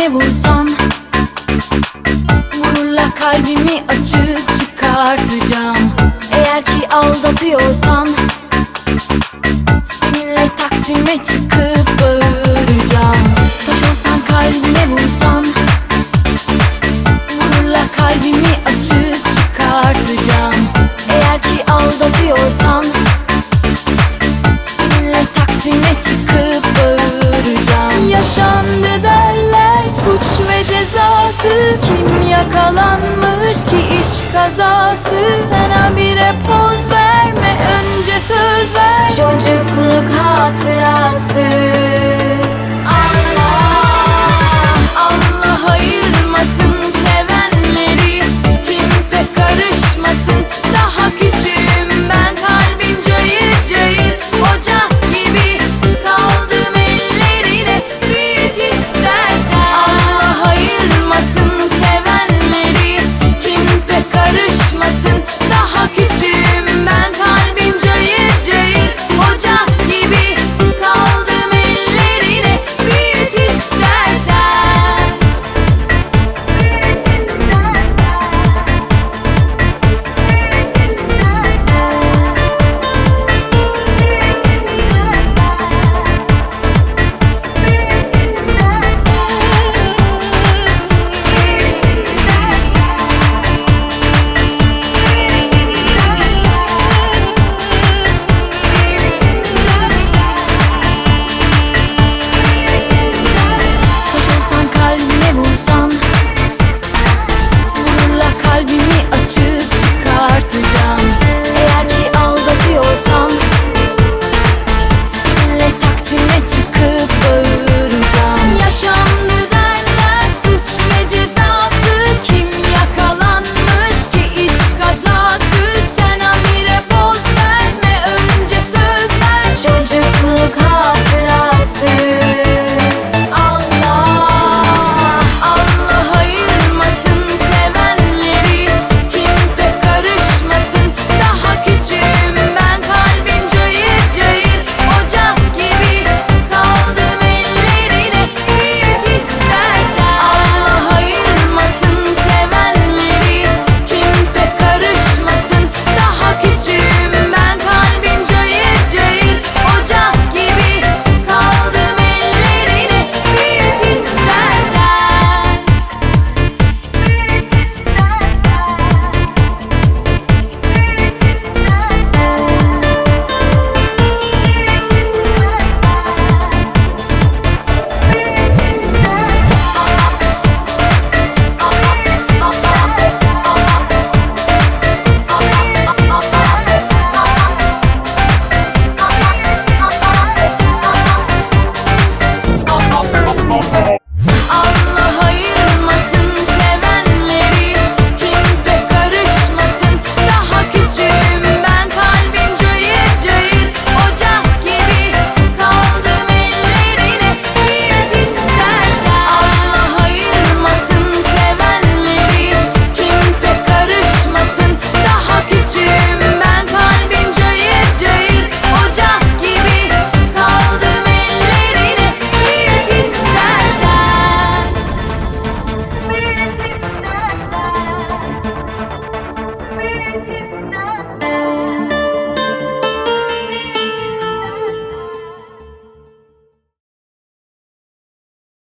Kalbime vursan Vururla kalbimi açıp çıkartacağım. Eğer ki aldatıyorsan Seninle Taksim'e çıkıp cezası Kim yakalanmış ki iş kazası? Sen habire poz verme önce söz ver. Çocukluk hatırası